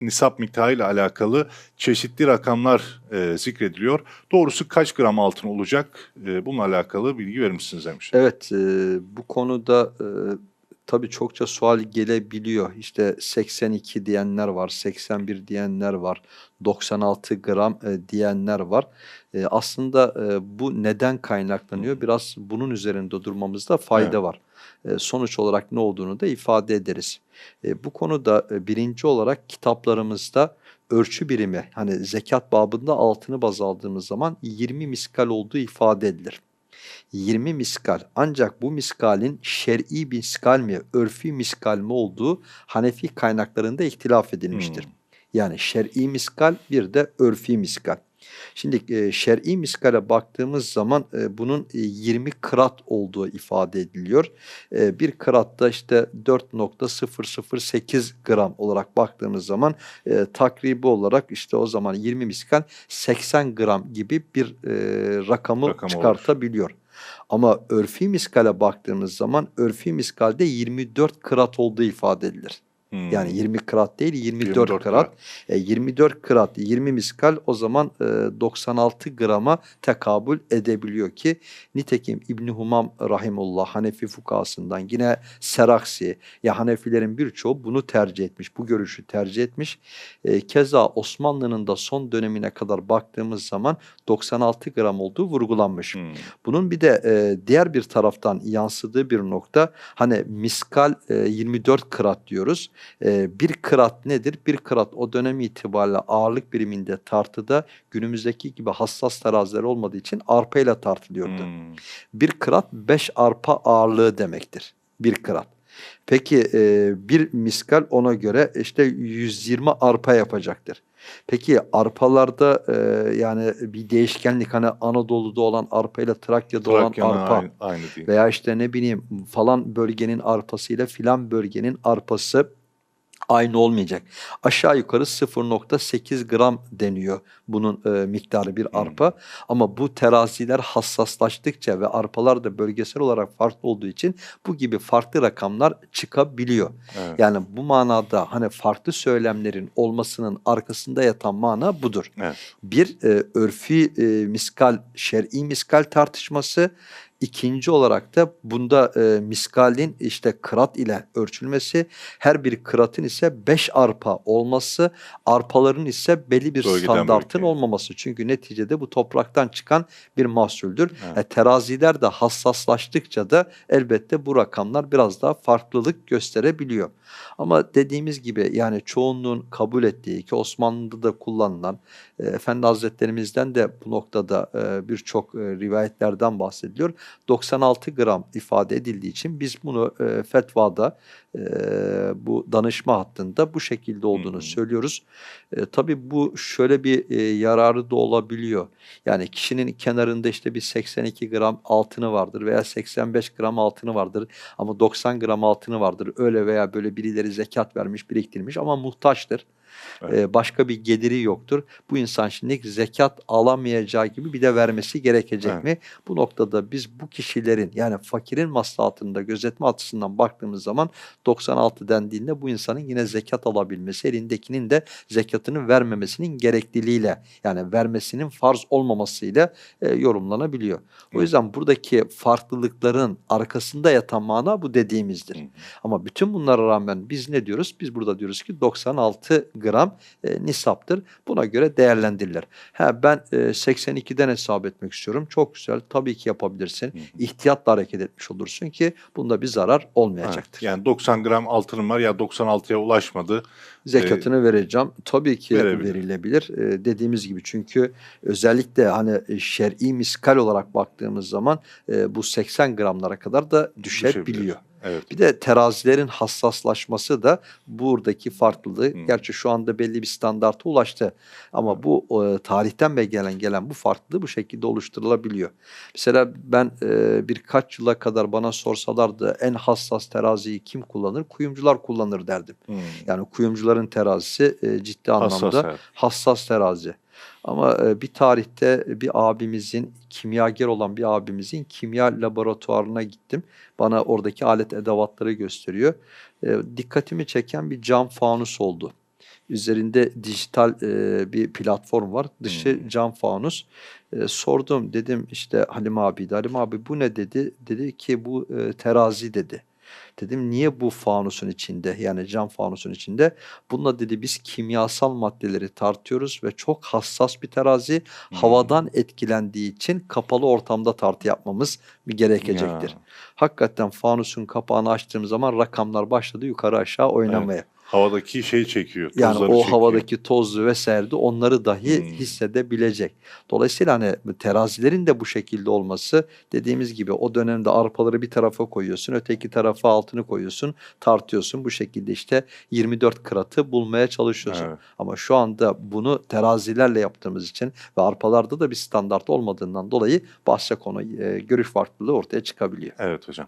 nisap miktarıyla alakalı çeşitli rakamlar e, zikrediliyor. Doğrusu kaç gram altın olacak? E, bununla alakalı bilgi verir misiniz demiş. Evet, e, bu konuda e, tabii çokça sual gelebiliyor. İşte 82 diyenler var, 81 diyenler var, 96 gram e, diyenler var. E, aslında e, bu neden kaynaklanıyor? Biraz bunun üzerinde durmamızda fayda Evet. var. E, sonuç olarak ne olduğunu da ifade ederiz. E, bu konuda e, birinci olarak kitaplarımızda ölçü birimi, hani zekat babında altını baz aldığımız zaman 20 miskal olduğu ifade edilir. 20 miskal ancak bu miskalin şer'i miskal mi, örfi miskal mi olduğu Hanefi kaynaklarında ihtilaf edilmiştir. Hmm. Yani şer'i miskal bir de örfi miskal. Şimdi e, şer'i miskale baktığımız zaman e, bunun e, 20 kırat olduğu ifade ediliyor. E, bir kıratta işte 4.008 gram olarak baktığımız zaman e, takribi olarak işte o zaman 20 miskal 80 gram gibi bir e, rakamı Rakam olur. çıkartabiliyor. Ama örfi miskale baktığımız zaman örfi miskalde 24 kırat olduğu ifade edilir. Hmm. Yani 20 kırat değil 24, 24 kırat. kırat. E, 24 kırat 20 miskal o zaman e, 96 grama tekabül edebiliyor ki nitekim İbni Humam rahimullah Hanefi fukasından yine Seraksi ya Hanefilerin birçoğu bunu tercih etmiş. Bu görüşü tercih etmiş. E, keza Osmanlı'nın da son dönemine kadar baktığımız zaman 96 gram olduğu vurgulanmış. Hmm. Bunun bir de e, diğer bir taraftan yansıdığı bir nokta hani miskal e, 24 kırat diyoruz. E, bir kırat nedir? Bir kırat o dönem itibariyle ağırlık biriminde tartıda günümüzdeki gibi hassas teraziler olmadığı için arpayla tartılıyordu. Hmm. Bir kırat 5 arpa ağırlığı demektir. Bir kırat. Peki e, bir miskal ona göre işte 120 arpa yapacaktır. Peki arpalarda e, yani bir değişkenlik hani Anadolu'da olan arpa ile Trakya'da olan Trakya'nın arpa aynı, aynı değil. veya işte ne bileyim falan bölgenin arpasıyla filan bölgenin arpası aynı olmayacak. Aşağı yukarı 0.8 gram deniyor bunun e, miktarı bir arpa. Ama bu teraziler hassaslaştıkça ve arpalar da bölgesel olarak farklı olduğu için bu gibi farklı rakamlar çıkabiliyor. Evet. Yani bu manada hani farklı söylemlerin olmasının arkasında yatan mana budur. Evet. Bir e, örfi e, miskal, şer'i miskal tartışması. İkinci olarak da bunda e, miskalin işte kırat ile ölçülmesi, her bir kıratın ise beş arpa olması, arpaların ise belli bir Bölgeden standartın olmaması. Çünkü neticede bu topraktan çıkan bir mahsuldür. Evet. E, teraziler de hassaslaştıkça da elbette bu rakamlar biraz daha farklılık gösterebiliyor. Ama dediğimiz gibi yani çoğunluğun kabul ettiği ki Osmanlı'da da kullanılan e, Efendi Hazretlerimizden de bu noktada e, birçok e, rivayetlerden bahsediliyor. 96 gram ifade edildiği için biz bunu e, fetvada e, bu danışma hattında bu şekilde olduğunu Hmm. söylüyoruz. E, tabii bu şöyle bir e, yararı da olabiliyor. Yani kişinin kenarında işte bir 82 gram altını vardır veya 85 gram altını vardır ama 90 gram altını vardır. Öyle veya böyle birileri zekat vermiş, biriktirmiş ama muhtaçtır. Evet. Ee, başka bir geliri yoktur. Bu insan şimdi zekat alamayacağı gibi bir de vermesi gerekecek Evet. mi? Bu noktada biz bu kişilerin yani fakirin maslahatını da gözetme açısından baktığımız zaman 96 dendiğinde bu insanın yine zekat alabilmesi, elindekinin de zekatını vermemesinin gerekliliğiyle yani vermesinin farz olmamasıyla e, yorumlanabiliyor. O Evet. yüzden buradaki farklılıkların arkasında yatan mana bu dediğimizdir. Hı hı. Ama bütün bunlara rağmen biz ne diyoruz? Biz burada diyoruz ki 96 gram e, nisaptır. Buna göre değerlendirilir. Ha ben e, 82'den hesap etmek istiyorum. Çok güzel. Tabii ki yapabilirsin. Hı hı. İhtiyatla hareket etmiş olursun ki bunda bir zarar olmayacaktır. Evet. Yani 90 gram altınım var ya 96'ya ulaşmadı. Zekatını vereceğim. Tabii ki Verebilir. verilebilir. Ee, dediğimiz gibi çünkü özellikle hani e, şer'i miskal olarak baktığımız zaman e, bu 80 gramlara kadar da düşebiliyor. Düşebilir. Evet. Bir de terazilerin hassaslaşması da buradaki farklılığı. Hmm. Gerçi şu anda belli bir standarta ulaştı. Ama bu e, tarihten beri gelen gelen bu farklılığı bu şekilde oluşturulabiliyor. Mesela ben e, birkaç yıla kadar bana sorsalardı en hassas teraziyi kim kullanır? Kuyumcular kullanır derdim. Hmm. Yani kuyumcuların terazisi e, ciddi Hassas, anlamda evet. hassas terazi. Ama e, bir tarihte bir abimizin, kimyager olan bir abimizin kimya laboratuvarına gittim. Bana oradaki alet edevatları gösteriyor. E, dikkatimi çeken bir cam fanus oldu. Üzerinde dijital e, bir platform var. Dışı Hmm. cam fanus. E, sordum dedim işte Halim abi Halim abi bu ne dedi? Dedi ki bu e, terazi dedi. Dedim niye bu fanusun içinde yani cam fanusun içinde? Bununla dedi biz kimyasal maddeleri tartıyoruz ve çok hassas bir terazi. Hmm. Havadan etkilendiği için kapalı ortamda tartı yapmamız gerekecektir. Ya. Hakikaten fanusun kapağını açtığım zaman rakamlar başladı yukarı aşağı oynamaya. Havadaki şey çekiyor. Yani o çekiyor. havadaki tozlu vesaire de onları dahi Hmm. hissedebilecek. Dolayısıyla hani terazilerin de bu şekilde olması dediğimiz gibi o dönemde arpaları bir tarafa koyuyorsun, öteki tarafa altını koyuyorsun, tartıyorsun. Bu şekilde işte 24 kratı bulmaya çalışıyorsun. Evet. Ama şu anda bunu terazilerle yaptığımız için ve arpalarda da bir standart olmadığından dolayı bahse konu e, görüş farklılığı ortaya çıkabiliyor. Evet hocam.